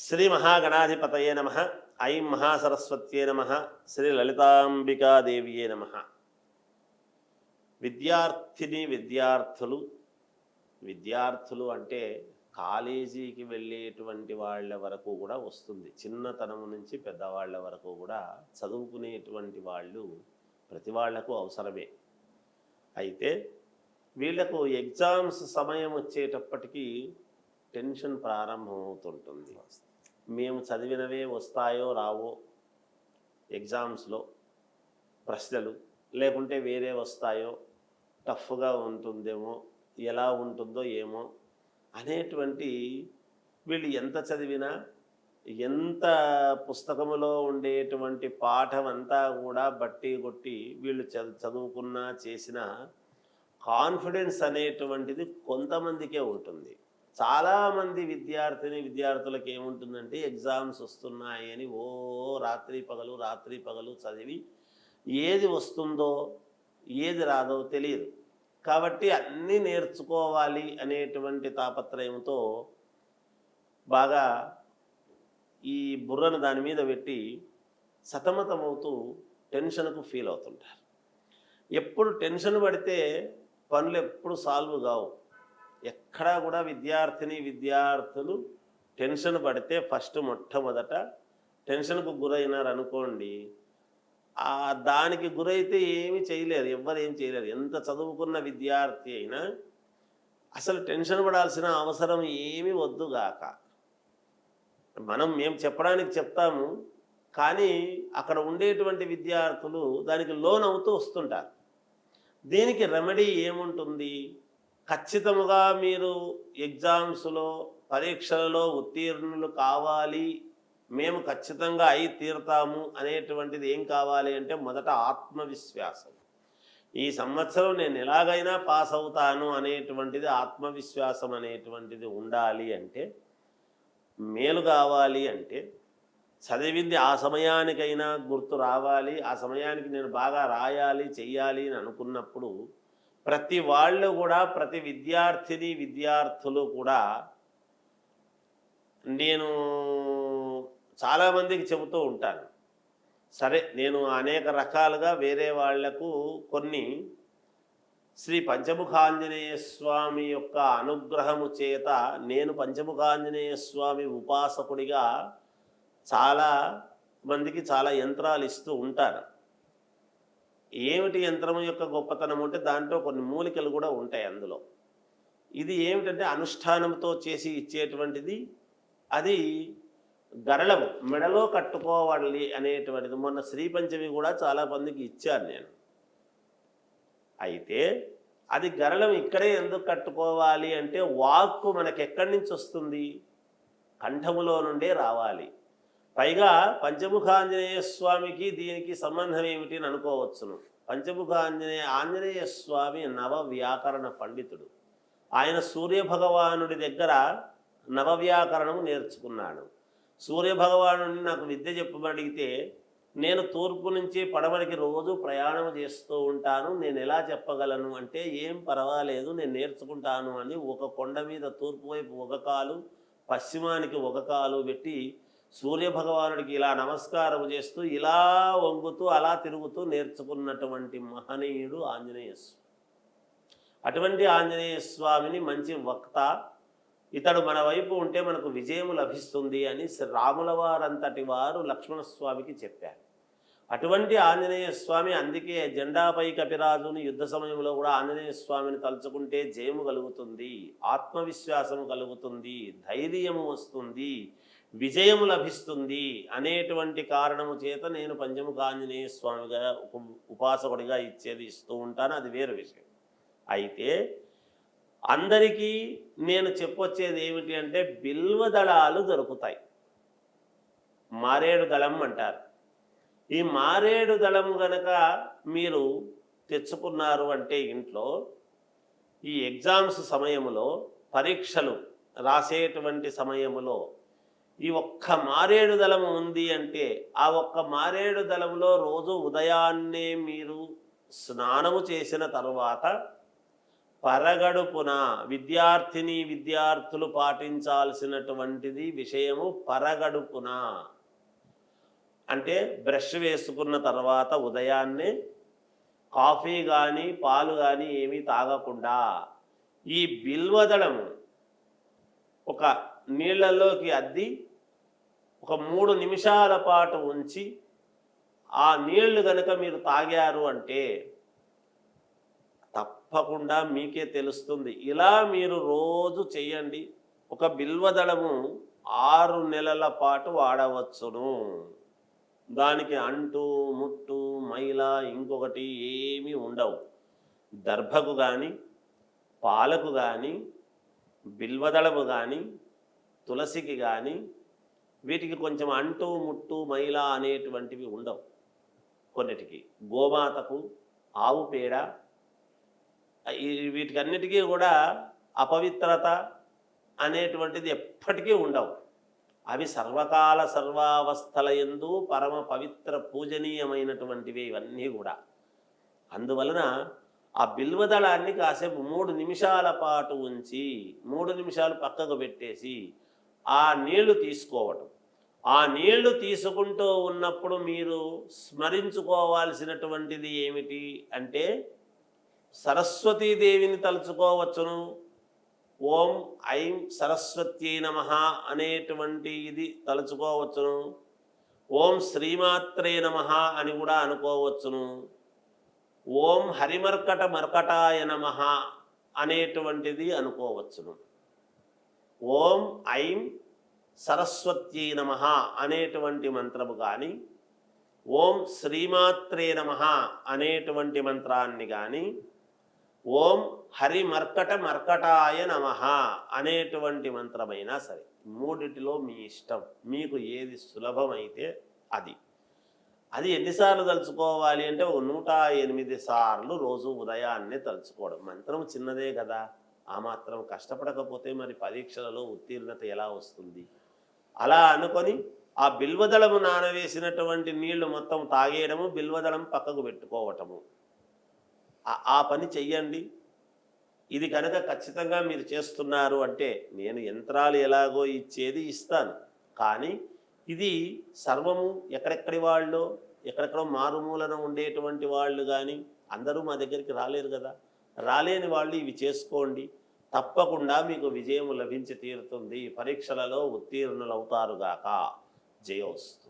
శ్రీ మహాగణాధిపతయే నమ. ఐం మహాసరస్వత్యే నమ. శ్రీ లలితాంబికాదేవియే నమ. విద్యార్థిని విద్యార్థులు విద్యార్థులు అంటే కాలేజీకి వెళ్ళేటువంటి వాళ్ళ వరకు కూడా వస్తుంది. చిన్నతనం నుంచి పెద్దవాళ్ళ వరకు కూడా చదువుకునేటువంటి వాళ్ళు ప్రతి వాళ్ళకు అవసరమే. అయితే వీళ్ళకు ఎగ్జామ్స్ సమయం వచ్చేటప్పటికీ టెన్షన్ ప్రారంభమవుతుంటుంది. మేము చదివినవే వస్తాయో రావో ఎగ్జామ్స్లో ప్రశ్నలు లేకుంటే వేరే వస్తాయో టఫ్గా ఉంటుందేమో ఎలా ఉంటుందో ఏమో అనేటువంటి వీళ్ళు ఎంత చదివినా ఎంత పుస్తకములో ఉండేటువంటి పాఠం అంతా కూడా బట్టి కొట్టి వీళ్ళు చదువుకున్నా చేసినా కాన్ఫిడెన్స్ అనేటువంటిది కొంతమందికే ఉంటుంది. చాలామంది విద్యార్థిని విద్యార్థులకు ఏముంటుందంటే ఎగ్జామ్స్ వస్తున్నాయి అని ఓ రాత్రి పగలు రాత్రి పగలు చదివి ఏది వస్తుందో ఏది రాదో తెలియదు. కాబట్టి అన్నీ నేర్చుకోవాలి అనేటువంటి తాపత్రయంతో బాగా ఈ బుర్రను దాని మీద పెట్టి సతమతమవుతూ టెన్షన్కు ఫీల్ అవుతుంటారు. ఎప్పుడు టెన్షన్ పడితే పనులు ఎప్పుడు సాల్వ్ కావు. ఎక్కడా కూడా విద్యార్థిని విద్యార్థులు టెన్షన్ పడితే ఫస్ట్ మొట్టమొదట టెన్షన్కు గురైనారు అనుకోండి ఆ దానికి గురైతే ఏమి చేయలేరు ఎవ్వరు ఏం చేయలేరు. ఎంత చదువుకున్న విద్యార్థి అయినా అసలు టెన్షన్ పడాల్సిన అవసరం ఏమీ వద్దుగాక మనం మేము చెప్పడానికి చెప్తాము కానీ అక్కడ ఉండేటువంటి విద్యార్థులు దానికి లోన్ అవుతూ వస్తుంటారు. దీనికి రెమెడీ ఏముంటుంది? ఖచ్చితముగా మీరు ఎగ్జామ్స్లో పరీక్షలలో ఉత్తీర్ణులు కావాలి. మేము ఖచ్చితంగా అయి తీరుతాము అనేటువంటిది ఏం కావాలి అంటే మొదట ఆత్మవిశ్వాసం. ఈ సంవత్సరం నేను ఎలాగైనా పాస్ అవుతాను అనేటువంటిది ఆత్మవిశ్వాసం అనేటువంటిది ఉండాలి అంటే మేలు కావాలి అంటే చదివింది ఆ సమయానికైనా గుర్తు రావాలి. ఆ సమయానికి నేను బాగా రాయాలి చెయ్యాలి అని అనుకున్నప్పుడు ప్రతి వాళ్ళు కూడా ప్రతి విద్యార్థిని విద్యార్థులు కూడా నేను చాలామందికి చెబుతూ ఉంటాను. సరే నేను అనేక రకాలుగా వేరే వాళ్ళకు కొన్ని శ్రీ పంచముఖాంజనేయ స్వామి యొక్క అనుగ్రహము చేత నేను పంచముఖాంజనేయ స్వామి ఉపాసకుడిగా చాలా మందికి చాలా యంత్రాలు ఇస్తూ ఉంటారు ఏమిటి యంత్రం యొక్క గొప్పతనం అంటే దాంట్లో కొన్ని మూలికలు కూడా ఉంటాయి అందులో. ఇది ఏమిటంటే అనుష్ఠానంతో చేసి ఇచ్చేటువంటిది అది గరళము మెడలో కట్టుకోవాలి అనేటువంటిది. మొన్న శ్రీ పంచమి కూడా చాలా మందికి ఇచ్చాను నేను. అయితే అది గరళం ఇక్కడే ఎందుకు కట్టుకోవాలి అంటే వాక్కు మనకెక్కడి నుంచి వస్తుంది? కంఠములో నుండే రావాలి. పైగా పంచముఖాంజనేయ స్వామికి దీనికి సంబంధం ఏమిటి అని అనుకోవచ్చును. పంచముఖాంజనేయ ఆంజనేయ స్వామి నవ వ్యాకరణ పండితుడు. ఆయన సూర్యభగవానుడి దగ్గర నవ వ్యాకరణము నేర్చుకున్నాడు. సూర్యభగవాను నాకు విద్య చెప్పమడిగితే నేను తూర్పు నుంచి పడమరికి రోజు ప్రయాణం చేస్తూ ఉంటాను. నేను ఎలా చెప్పగలను అంటే ఏం పర్వాలేదు నేను నేర్చుకుంటాను అని ఒక కొండ మీద తూర్పు వైపు ఒక కాలు పశ్చిమానికి ఒక కాలు పెట్టి సూర్యభగవానుడికి ఇలా నమస్కారం చేస్తూ ఇలా వంగుతూ అలా తిరుగుతూ నేర్చుకున్నటువంటి మహనీయుడు ఆంజనేయ స్వామి. అటువంటి ఆంజనేయ స్వామిని మంచి వక్త. ఇతడు మన వైపు ఉంటే మనకు విజయం లభిస్తుంది అని శ్రీ రాముల వారంతటి వారు లక్ష్మణస్వామికి చెప్పారు. అటువంటి ఆంజనేయ స్వామి అందుకే జెండాపై కపిరాజుని యుద్ధ సమయంలో కూడా ఆంజనేయ స్వామిని తలుచుకుంటే జయము కలుగుతుంది ఆత్మవిశ్వాసము కలుగుతుంది ధైర్యము వస్తుంది విజయం లభిస్తుంది అనేటువంటి కారణము చేత నేను పంచముఖ ఆంజనేయ స్వామిగా ఉప- ఉపాసకుడిగా ఇచ్చేది ఇస్తూ ఉంటాను. అది వేరు విషయం. అయితే అందరికీ నేను చెప్పొచ్చేది ఏమిటి అంటే బిల్వ దళాలు దొరుకుతాయి. మారేడు దళం అంటారు. ఈ మారేడు దళం గనక మీరు తెచ్చుకున్నారు అంటే ఇంట్లో ఈ ఎగ్జామ్స్ సమయంలో పరీక్షలు రాసేటువంటి సమయంలో ఈ ఒక్క మారేడు దళము ఉంది అంటే ఆ ఒక్క మారేడు దళంలో రోజు ఉదయాన్నే మీరు స్నానము చేసిన తర్వాత పరగడుపున విద్యార్థిని విద్యార్థులు పాటించాల్సినటువంటిది విషయము పరగడుపున. అంటే బ్రష్ వేసుకున్న తర్వాత ఉదయాన్నే కాఫీ కానీ పాలు కానీ ఏమీ తాగకుండా ఈ బిల్వదళము ఒక నీళ్ళలోకి అద్ది ఒక మూడు నిమిషాల పాటు ఉంచి ఆ నీళ్ళు గనక మీరు తాగారు అంటే తప్పకుండా మీకే తెలుస్తుంది. ఇలా మీరు రోజు చేయండి ఒక బిల్వదళము ఆరు నెలల పాటు వాడవచ్చును. దానికి అంటు ముట్టు మైల ఇంకొకటి ఏమీ ఉండవు. దర్భకు కానీ పాలకు కానీ బిల్వదళము కానీ తులసికి కానీ వీటికి కొంచెం అంటు ముట్టు మైల అనేటువంటివి ఉండవు. కొన్నిటికి గోమాతకు ఆవు పేడ వీటికన్నిటికీ కూడా అపవిత్రత అనేటువంటిది ఎప్పటికీ ఉండవు. అవి సర్వకాల సర్వావస్థల ఎందు పరమ పవిత్ర పూజనీయమైనటువంటివి ఇవన్నీ కూడా. అందువలన ఆ బిల్వదళాన్ని కాసేపు మూడు నిమిషాల పాటు ఉంచి మూడు నిమిషాలు పక్కకు పెట్టేసి ఆ నీళ్ళు తీసుకోవటం. ఆ నీళ్ళు తీసుకుంటూ ఉన్నప్పుడు మీరు స్మరించుకోవాల్సినటువంటిది ఏమిటి అంటే సరస్వతీదేవిని తలుచుకోవచ్చును. ఓం ఐం సరస్వత్యై నమ అనేటువంటి ఇది తలుచుకోవచ్చును. ఓం శ్రీమాత్రే నమ అని కూడా అనుకోవచ్చును. ఓం హరిమర్కట మర్కటాయ నమ అనేటువంటిది అనుకోవచ్చును. ఓం ఐం సరస్వత్యై నమ అనేటువంటి మంత్రము కానీ ఓం శ్రీమాత్రే నమ అనేటువంటి మంత్రాన్ని కానీ ఓం హరి మర్కట మర్కటాయ నమ అనేటువంటి మంత్రమైనా సరే మూడిటిలో మీ ఇష్టం మీకు ఏది సులభమైతే అది. అది ఎన్నిసార్లు తలుచుకోవాలి అంటే ఒక నూట ఎనిమిది సార్లు రోజు ఉదయాన్నే తలుచుకోవడం. మంత్రం చిన్నదే కదా. ఆ మాత్రం కష్టపడకపోతే మరి పరీక్షలలో ఉత్తీర్ణత ఎలా వస్తుంది? అలా అనుకొని ఆ బిల్వదళము నానవేసినటువంటి నీళ్ళు మొత్తం తాగేయడము బిల్వదళం పక్కకు పెట్టుకోవటము. ఆ- ఆ పని చెయ్యండి. ఇది కనుక ఖచ్చితంగా మీరు చేస్తున్నారు అంటే నేను యంత్రాలు ఎలాగో ఇచ్చేది ఇస్తాను. కానీ ఇది సర్వము ఎక్కడెక్కడి వాళ్ళు ఎక్కడెక్కడో మారుమూలన ఉండేటువంటి వాళ్ళు కానీ అందరూ మా దగ్గరికి రాలేరు కదా. రాలేని వాళ్ళు ఇవి చేసుకోండి. తప్పకుండా మీకు విజయం లభించి తీరుతుంది. పరీక్షలలో ఉత్తీర్ణులవుతారుగాక జయోస్తు.